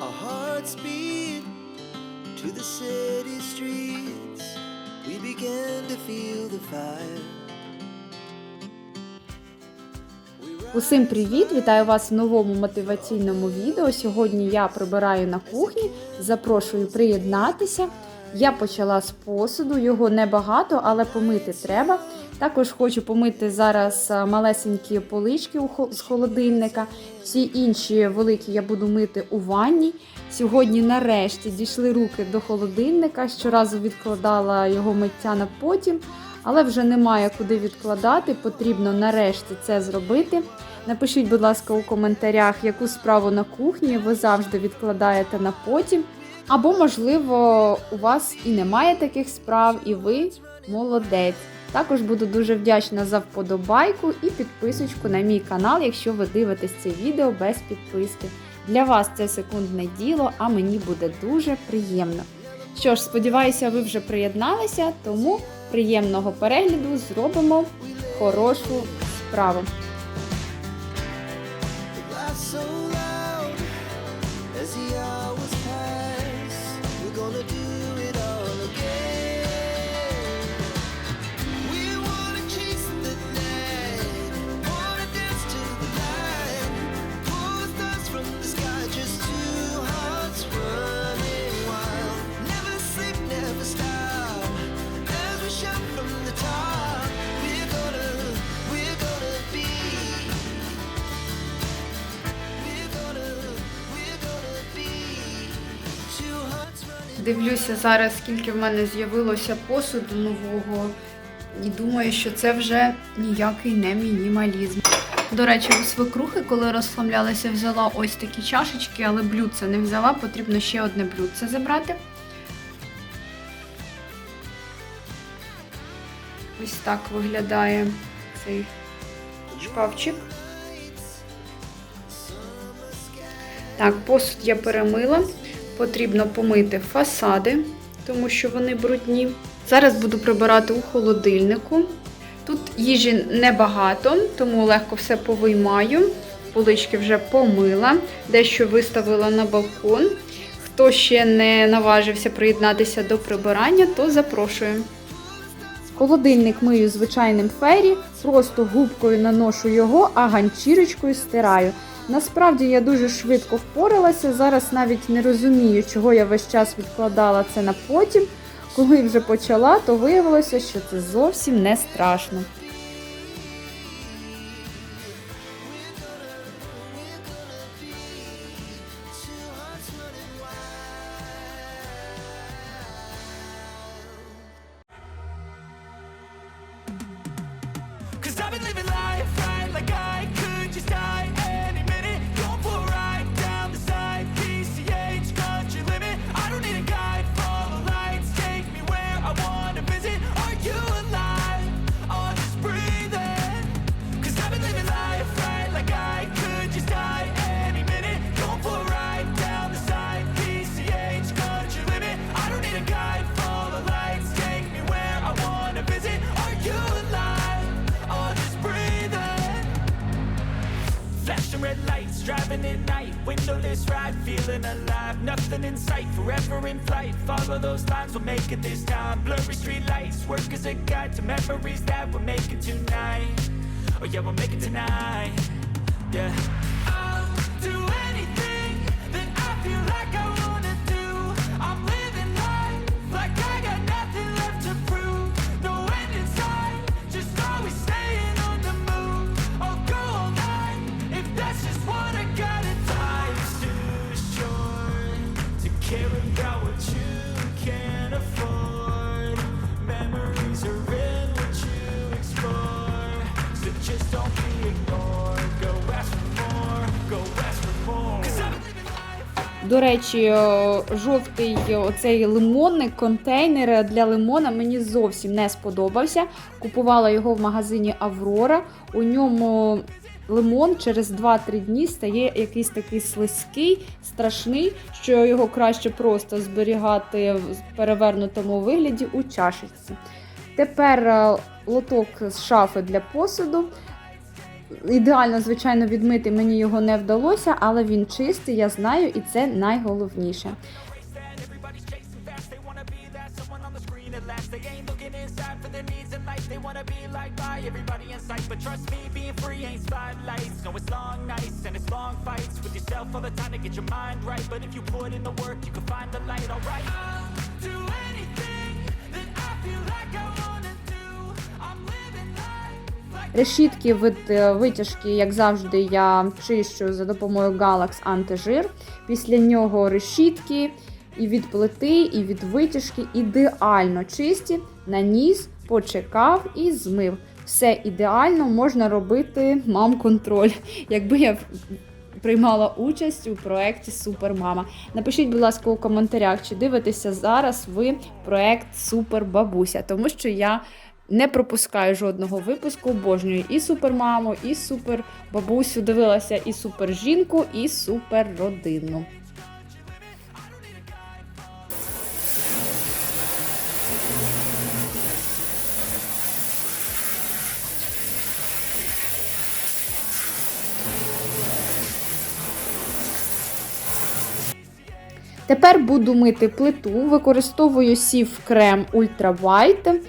Our hearts beat to the city streets. We began to feel the fire. Усім привіт! Вітаю вас в новому мотиваційному відео. Сьогодні я прибираю на кухні. Запрошую приєднатися. Я почала з посуду, його небагато, але помити треба. Також хочу помити зараз малесенькі полички з холодильника. Всі інші великі я буду мити у ванні. Сьогодні, нарешті, дійшли руки до холодильника. Щоразу відкладала його миття на потім, але вже немає куди відкладати. Потрібно нарешті це зробити. Напишіть, будь ласка, у коментарях, яку справу на кухні ви завжди відкладаєте на потім. Або, можливо, у вас і немає таких справ, і ви молодець. Також буду дуже вдячна за вподобайку і підписочку на мій канал, якщо ви дивитесь це відео без підписки. Для вас це секундне діло, а мені буде дуже приємно. Що ж, сподіваюся, ви вже приєдналися, тому приємного перегляду зробимо хорошу справу. Дивлюся зараз, скільки в мене з'явилося посуду нового, і думаю, що це вже ніякий не мінімалізм. До речі, у свекрухи, коли розслаблялася, взяла ось такі чашечки, але блюдце не взяла, потрібно ще одне блюдце забрати. Ось так виглядає цей шкафчик. Так, посуд я перемила. Потрібно помити фасади, тому що вони брудні. Зараз буду прибирати у холодильнику. Тут їжі небагато, тому легко все повиймаю. Полички вже помила, дещо виставила на балкон. Хто ще не наважився приєднатися до прибирання, то запрошую. Холодильник мию звичайним фері, просто губкою наношу його, а ганчірочкою стираю. Насправді я дуже швидко впоралася. Зараз навіть не розумію, чого я весь час відкладала це на потім. Коли вже почала, то виявилося, що це зовсім не страшно. Make it this time. Blurry street lights, work as a guide to memories that we're making tonight. Oh yeah, we'll make it tonight. Yeah. I'll do anything До речі, е, жовтий оцей лимонний контейнер для лимона мені зовсім не сподобався. Купувала його в магазині Аврора. У ньому лимон через 2-3 дні стає якийсь такий слизький, страшний, що його краще просто зберігати в перевернутому вигляді у чашечці. Тепер е, лоток з шафи для посуду. Ідеально, звичайно, відмити мені його не вдалося, але він чистий, я знаю, і це найголовніше. Do anything Решітки від е, витяжки, як завжди, я чищу за допомогою Galax антижир. Після нього решітки і від плити, і від витяжки ідеально чисті. Наніс, почекав і змив. Все ідеально можна робити мам-контроль. Якби я приймала участь у проєкті Супермама. Напишіть, будь ласка, у коментарях, чи дивитеся зараз ви проєкт Супер Бабуся, тому що я не пропускаю жодного випуску, обожнюю і супермаму, і супер бабусю. Дивилася і супер жінку, і супер родину. Тепер буду мити плиту, використовую сів крем Ultra White.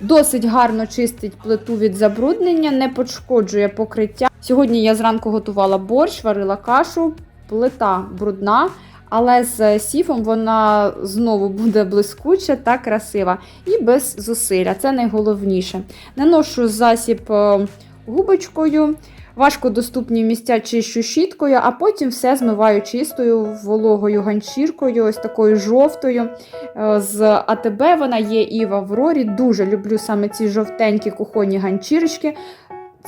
Досить гарно чистить плиту від забруднення, не пошкоджує покриття. Сьогодні я зранку готувала борщ, варила кашу, плита брудна, але з сіфом вона знову буде блискуча та красива і без зусилля. Це найголовніше. Наношу засіб е, губочкою. Важко доступні місця чищу щіткою, а потім все змиваю чистою вологою ганчіркою, ось такою жовтою. Е, З АТБ вона є і в Аврорі. Дуже люблю саме ці жовтенькі кухонні ганчірочки.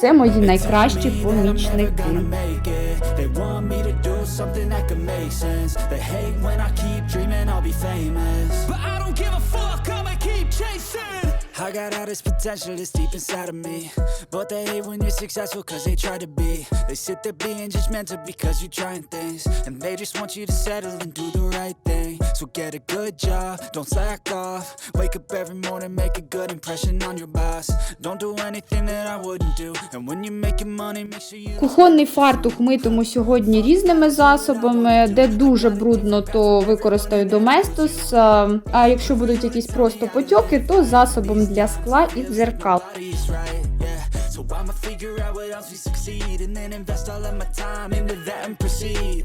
Це мої найкращі помічники. But I don't give a fuck, I'ma keep chasing. I got all this potential that's deep inside of me. But they hate when you're successful cause they try to be. They sit there being judgmental because you're trying things. And they just want you to settle and do the right thing. So get a good job, don't slack off. Wake up every morning, make a good impression on your boss. Don't do anything that I wouldn't do. And when you're making money, make sure you. Кухонний фартух митиму сьогодні різними засобами. Де дуже брудно, то використаю доместос. А якщо будуть якісь просто потьоки, то засобом для скла і дзеркал. So I'ma figure out what else we succeed and then invest all of my time into that and proceed.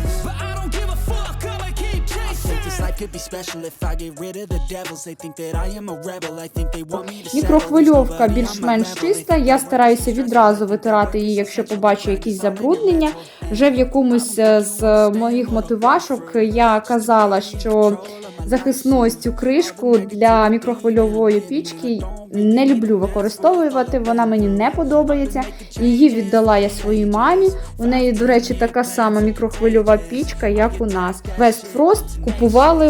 Could be special if I get rid of the devils. They think that I am a rebel. I think they want me to Мікрохвильовка більш-менш чиста. Я стараюся відразу витирати її, якщо побачу якісь забруднення. Вже в якомусь е, з моїх мотивашок я казала, що захисну ось цю кришку для мікрохвильової пічки не люблю використовувати. Вона мені не подобається. Її віддала я своїй мамі. У неї, до речі, така сама мікрохвильова пічка, як у нас. West Frost купували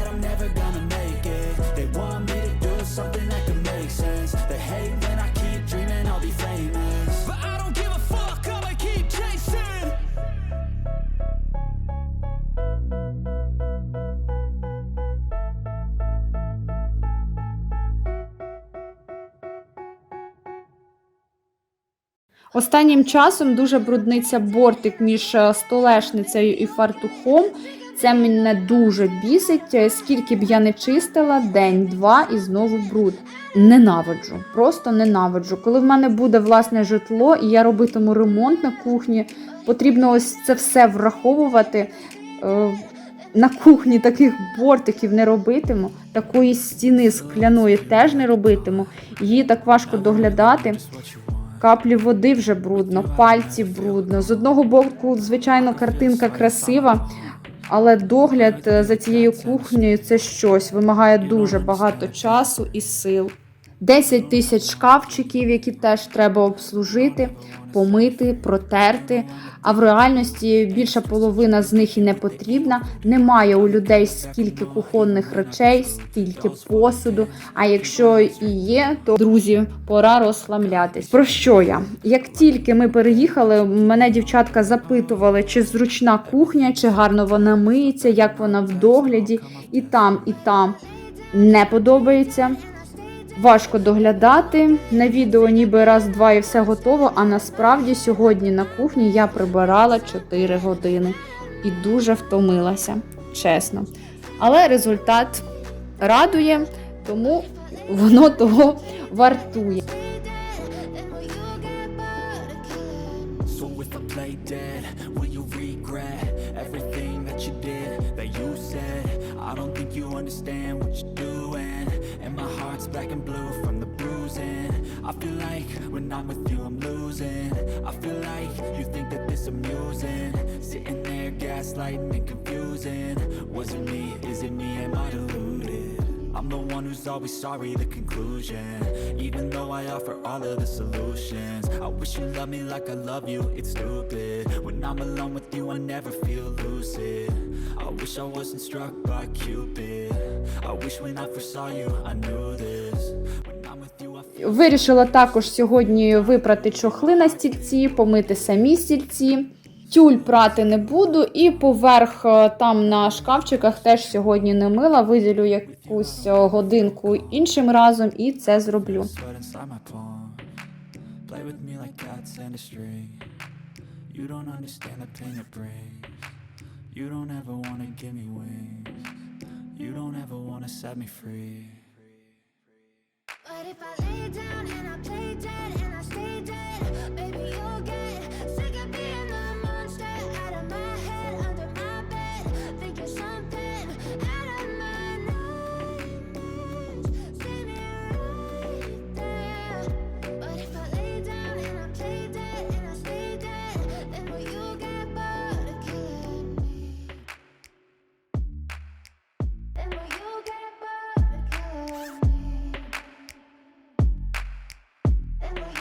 Останнім часом дуже брудниться бортик між е, столешницею і фартухом. Це мене дуже бісить. Е, Скільки б я не чистила, день-два і знову бруд. Ненавиджу, просто ненавиджу. Коли в мене буде власне житло і я робитиму ремонт на кухні, потрібно ось це все враховувати. Е, на кухні таких бортиків не робитиму, такої стіни скляної теж не робитиму. Її так важко доглядати. Каплі води вже брудно, пальці брудно. З одного боку, звичайно, картинка красива, але догляд е, за цією кухнею це щось, вимагає дуже багато часу і сил. 10 тисяч шкафчиків, які теж треба обслужити, помити, протерти. А в реальності більша половина з них і не потрібна. Немає у людей скільки кухонних речей, стільки посуду. А якщо і є, то друзі, пора розслаблятись. Про що я? Як тільки ми переїхали, мене дівчатка запитували, чи зручна кухня, чи гарно вона миється, як вона в догляді, і там, і там не подобається. Важко доглядати. На відео ніби раз-два і все готово, а насправді сьогодні на кухні я прибирала 4 години і дуже втомилася, чесно. Але результат радує, тому воно того вартує. I'm with you, I'm losing. I feel like you think that this amusing, sitting there gaslighting and confusing. Was it me? Is it me? Am I deluded? I'm the one who's always sorry, the conclusion. Even though I offer all of the solutions, I wish you loved me like I love you, it's stupid. When I'm alone with you, I never feel lucid. I wish I wasn't struck by Cupid. I wish when I first saw you, I knew this. Вирішила також сьогодні випрати чохли на стільці, помити самі стільці. Тюль прати не буду, і поверх е, там на шкафчиках теж сьогодні не мила. Виділю якусь е, годинку іншим разом і це зроблю. You don't ever wanna set me free. But if I lay down and I Bye.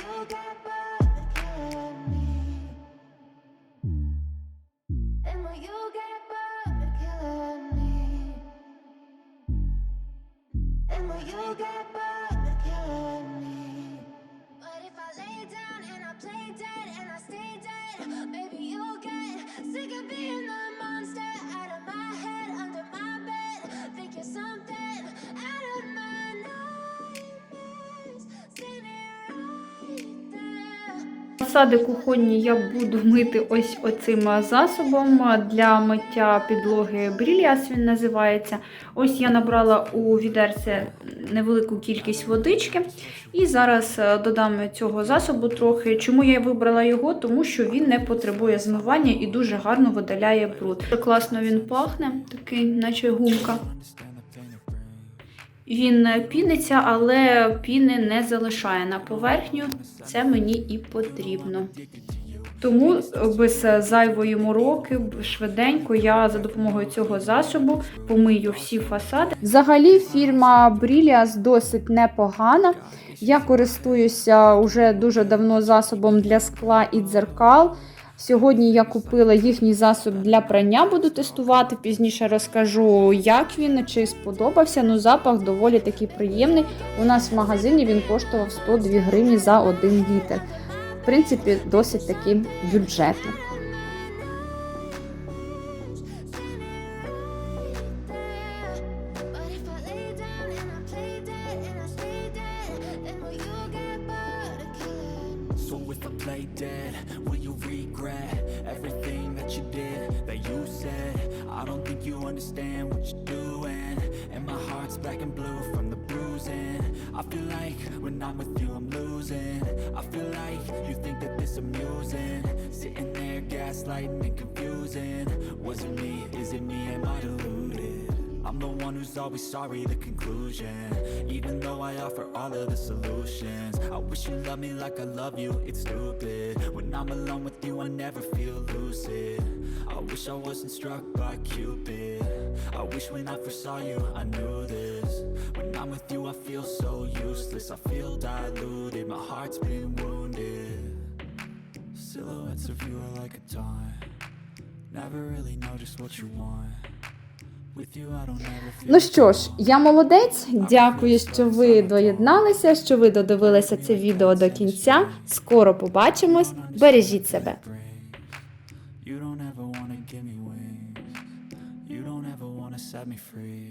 Фасади кухонні я буду мити ось оцим засобом для миття підлоги Бріліас він називається. Ось я набрала у відерце невелику кількість водички. І зараз е, додам цього засобу трохи. Чому я вибрала його? Тому що він не потребує змивання і дуже гарно видаляє бруд. Класно він пахне, такий, наче гумка. Він піниться, але піни не залишає на поверхню. Це мені і потрібно. Тому без зайвої мороки, швиденько я за допомогою цього засобу помию всі фасади. Взагалі, фірма Brillias досить непогана. Я користуюся уже дуже давно засобом для скла і дзеркал. Сьогодні я купила їхній засоб для прання, буду тестувати. Пізніше розкажу, як він, чи сподобався. Ну, запах доволі такий приємний. У нас в магазині він коштував 102 гривні за 1 літр. В принципі, досить таки бюджетно. I feel like when I'm with you, I'm losing. I feel like you think that this amusing? Sitting there gaslighting and confusing. Was it me? Is it me? Am I deluded? I'm the one who's always sorry, the conclusion. Even though I offer all of the solutions, I wish you loved me like I love you. It's stupid. When I'm alone with you, I never feel lucid. I wish I wasn't struck by Cupid. I wish when I first saw you, I knew this. I'm with you, I feel so useless. I feel diluted. My heart's been wounded. Silhouettes of you are like a taunt. Never really know just what you want. Ну що ж, я молодець. Дякую, що ви доєдналися, що ви додивилися це відео до кінця. Скоро побачимось. Бережіть себе. You don't ever wanna set me free.